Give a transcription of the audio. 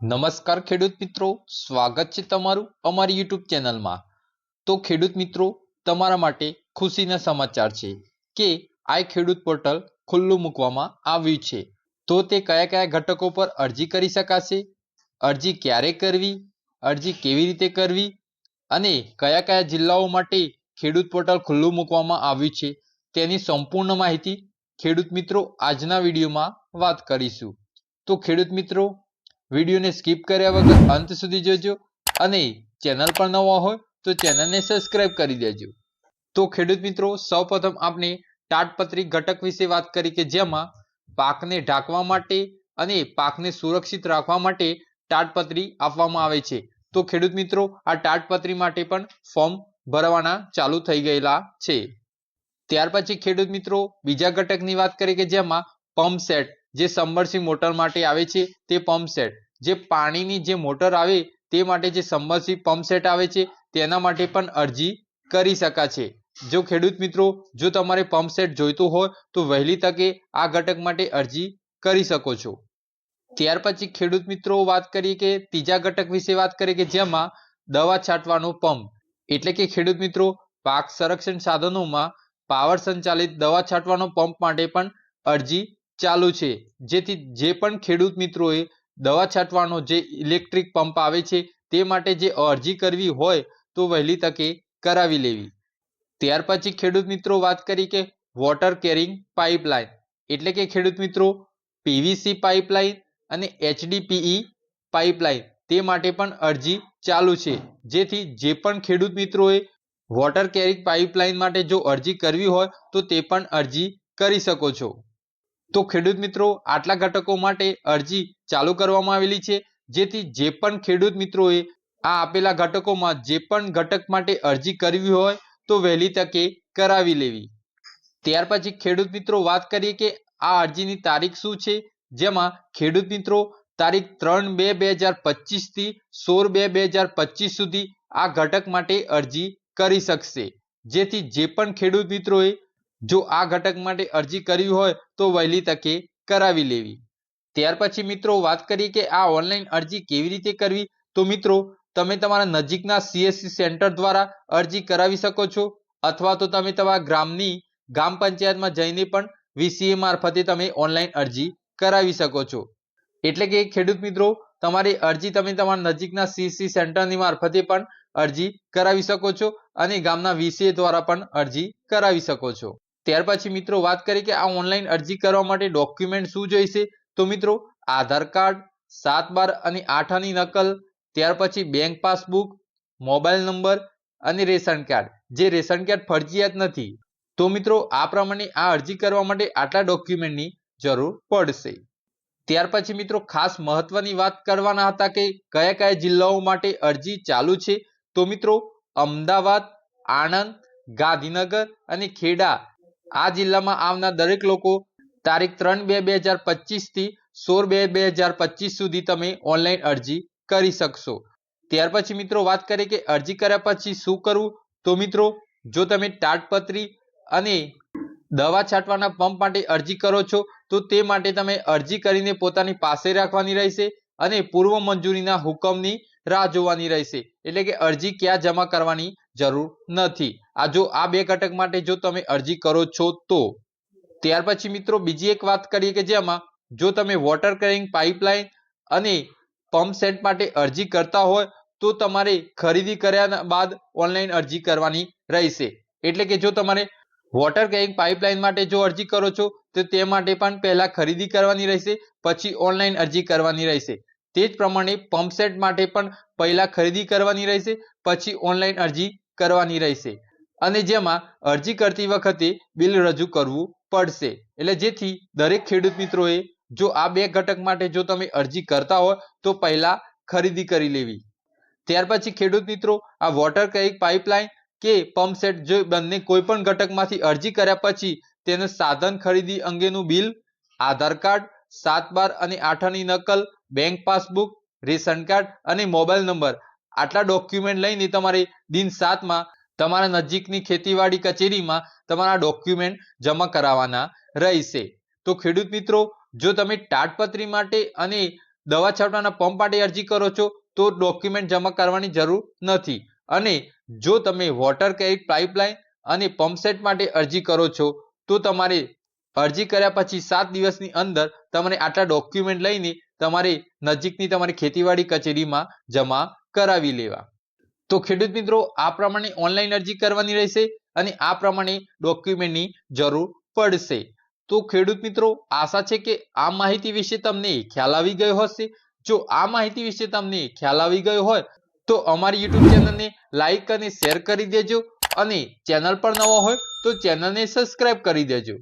નમસ્કાર ખેડૂત મિત્રો, સ્વાગત છે તમારું અમારી યુટ્યુબ ચેનલમાં. તો ખેડૂત મિત્રો, તમારા માટે ખુશીના સમાચાર છે કે આ ખેડૂત પોર્ટલ ખુલ્લું મૂકવામાં આવ્યું છે. તો તે કયા કયા ઘટકો પર અરજી કરી શકાશે? અરજી ક્યારે કરવી? અરજી કેવી રીતે કરવી? અને કયા કયા જિલ્લાઓ માટે ખેડૂત પોર્ટલ ખુલ્લું મૂકવામાં આવ્યું છે? તેની સંપૂર્ણ માહિતી ખેડૂત મિત્રો આજના વિડીયોમાં વાત કરીશું. તો ખેડૂત મિત્રો વિડીયોને સ્કીપ કર્યા વગર અંત સુધી જોજો. અને ચેનલ પર નવા હોય તો ચેનલને સબસ્ક્રાઇબ કરી દેજો. તો ખેડૂત મિત્રો, સૌપ્રથમ આપણે તાટપત્રી ઘટક વિશે વાત કરી કે જેમાં પાકને ઢાંકવા માટે અને પાકને સુરક્ષિત રાખવા માટે તાટપત્રી આપવામાં આવે છે. તો ખેડૂત મિત્રો, આ તાટપત્રી માટે પણ ફોર્મ ભરવાના ચાલુ થઈ ગયેલા છે. ત્યાર પછી ખેડૂત મિત્રો, બીજા ઘટકની વાત કરીએ કે જેમાં પંપ સેટ જે સબમર્સિંગ મોટર માટે આવે છે, તે પંપ સેટ જે પાણીની જે મોટર આવે, તે માટે જે સબમર્સિંગ પંપ સેટ આવે છે, તેના માટે પણ અરજી કરી શકાશે. જો ખેડૂત મિત્રો, જો તમારે પંપ સેટ જોઈતું હોય, તો વહેલી તકે આ ઘટક માટે અરજી કરી શકો છો. ત્યાર પછી ખેડૂત મિત્રો વાત કરીએ કે ત્રીજા ઘટક વિશે વાત કરીએ કે જેમાં દવા છાંટવાનો પંપ એટલે કે ખેડૂત મિત્રો, પાક સંરક્ષણ સાધનોમાં પાવર સંચાલિત દવા છાંટવાનો પંપ માટે પણ અરજી ચાલુ છે. જેથી જે પણ ખેડૂત મિત્રોએ દવા છાંટવાનો જે ઇલેક્ટ્રિક પંપ આવે છે, તે માટે જે અરજી કરવી હોય તો વહેલી તકે કરાવી લેવી. ત્યાર પછી ખેડૂત મિત્રો વાત કરી કે વોટર કેરિંગ પાઇપલાઇન. એટલે કે ખેડૂત મિત્રો પીવીસી પાઇપલાઇન અને એચડીપીઈ પાઇપલાઇન તે માટે પણ અરજી ચાલુ છે. જેથી જે પણ ખેડૂત મિત્રોએ વોટર કેરિંગ પાઇપલાઇન માટે જો અરજી કરવી હોય તો તે પણ અરજી કરી શકો છો. તો ખેડૂત મિત્રો, આટલા ઘટકો માટે અરજી ચાલુ કરવામાં આવેલી છે. જેથી જે પણ ખેડૂત મિત્રોએ આ આપેલા ઘટકોમાં જે પણ ઘટક માટે અરજી કરવી હોય, તો વહેલી તકે કરાવી લેવી. ત્યાર પછી ખેડૂત મિત્રો વાત કરીએ કે આ અરજીની તારીખ શું છે? જેમાં ખેડૂત મિત્રો, તારીખ ત્રણ બે બે હજાર પચીસથી સોળ બે બે હજાર પચીસ સુધી આ ઘટક માટે અરજી કરી શકશે. જેથી જે પણ ખેડૂત મિત્રોએ જો આ ઘટક માટે અરજી કરવી હોય તો વહેલી તકે કરાવી લેવી. ત્યાર પછી મિત્રો વાત કરીએ કે આ ઓનલાઈન અરજી કેવી રીતે કરવી? તો મિત્રો, તમે તમારા નજીકના સીએસસી સેન્ટર દ્વારા અરજી કરાવી શકો છો અથવા તો તમે તમારા ગ્રામની ગ્રામ પંચાયતમાં જઈને પણ વીસીએ મારફતે તમે ઓનલાઈન અરજી કરાવી શકો છો. એટલે કે ખેડૂત મિત્રો, તમારી અરજી તમે તમારા નજીકના સીએસસી સેન્ટરની મારફતે પણ અરજી કરાવી શકો છો અને ગામના વીસીએ દ્વારા પણ અરજી કરાવી શકો છો. ત્યાર પછી મિત્રો વાત કરીએ કે આ ઓનલાઈન અરજી કરવા માટે ડોક્યુમેન્ટ શું જોઈશે? તો મિત્રો આધાર કાર્ડ, સાત બાર અને આઠ આની નકલ, ત્યાર પછી બેંક પાસબુક મોબાઈલ નંબર અને રેશન કાર્ડ. જે રેશન કાર્ડ ફરજિયાત નથી. તો મિત્રો આ પ્રમાણે આ અરજી કરવા માટે આટલા ડોક્યુમેન્ટની જરૂર પડશે. ત્યાર પછી મિત્રો ખાસ મહત્વની વાત કરવાના હતા કે કયા કયા જિલ્લાઓ માટે અરજી ચાલુ છે? તો મિત્રો અમદાવાદ, આણંદ, ગાંધીનગર અને ખેડા આ જિલ્લામાં આવનાર દરેક લોકો તારીખ ત્રણ બે બે હજાર પચીસથી સોળ બે બે હજાર પચીસ સુધી તમે ઓનલાઈન અરજી કરી શકશો. ત્યાર પછી મિત્રો વાત કરીએ કે અરજી કર્યા પછી શું કરવું? તો મિત્રો, જો તમે તાટપત્રી અને દવા છાંટવાના પંપ માટે અરજી કરો છો, તો તે માટે તમે અરજી કરીને પોતાની પાસે રાખવાની રહેશે અને પૂર્વ મંજૂરીના હુકમની રાહ જોવાની રહેશે. એટલે કે અરજી ક્યાં જમા કરવાની જરૂર નથી. આ જો આ બે ઘટક માટે જો તમે અરજી કરો છો તો. ત્યાર પછી મિત્રો બીજી એક વાત કરીએ કે જેમાં જો તમે વોટર કેરિંગ પાઇપલાઇન અને પંપ સેટ માટે અરજી કરતા હોય તો તમારે ખરીદી કર્યા બાદ ઓનલાઈન અરજી કરવાની રહેશે. એટલે કે જો તમારે વોટર કેરિંગ પાઇપલાઇન માટે જો અરજી કરો છો તો તે માટે પણ પહેલા ખરીદી કરવાની રહેશે, પછી ઓનલાઈન અરજી કરવાની રહેશે. તે જ પ્રમાણે પંપ સેટ માટે પણ પહેલા ખરીદી કરવાની રહેશે, પછી ઓનલાઈન અરજી કરવાની રહેશે. અને જેમાં અરજી કરતી વખતે બિલ રજૂ કરવું પડશે. એટલે જેથી દરેક ખેડૂત મિત્રોએ જો આ બે ઘટક માટે જો તમે અરજી કરતા હોય તો પહેલા ખરીદી કરી લેવી. ત્યાર પછી ખેડૂત મિત્રો, આ વોટર કંઈક પાઇપલાઇન કે પંપસેટ જો બંને કોઈ પણ ઘટકમાંથી અરજી કર્યા પછી તેને સાધન ખરીદી અંગેનું બિલ, આધાર કાર્ડ, સાત બાર અને આઠની નકલ, બેંક પાસબુક, રેશન કાર્ડ અને મોબાઈલ નંબર આટલા ડોક્યુમેન્ટ લઈને તમારે દિન સાતમાં તમારા નજીકની ખેતીવાડી કચેરીમાં તમારા ડોક્યુમેન્ટ જમા કરાવવાના રહેશે. તો ખેડૂત મિત્રો, જો તમે તાટપત્રી માટે અને દવા છાંટવાના પંપ માટે અરજી કરો છો, તો ડોક્યુમેન્ટ જમા કરવાની જરૂર નથી. અને જો તમે વોટર કેરિટ પાઇપલાઇન અને પંપ સેટ માટે અરજી કરો છો, તો તમારે અરજી કર્યા પછી સાત દિવસની અંદર તમારે આટલા ડોક્યુમેન્ટ લઈને તમારે નજીકની તમારી ખેતીવાડી કચેરીમાં જમા કરાવી લેવા. તો ખેડૂત મિત્રો, આ પ્રમાણે ઓનલાઈન અરજી કરવાની રહેશે અને આ પ્રમાણે ડોક્યુમેન્ટની જરૂર પડશે. તો ખેડૂત મિત્રો, આશા છે કે આ માહિતી વિશે તમને ખ્યાલ આવી ગયો હશે. જો આ માહિતી વિશે તમને ખ્યાલ આવી ગયો હોય, તો અમારી યુટ્યુબ ચેનલને લાઈક અને શેર કરી દેજો અને ચેનલ પર નવો હોય, તો ચેનલને સબસ્ક્રાઇબ કરી દેજો.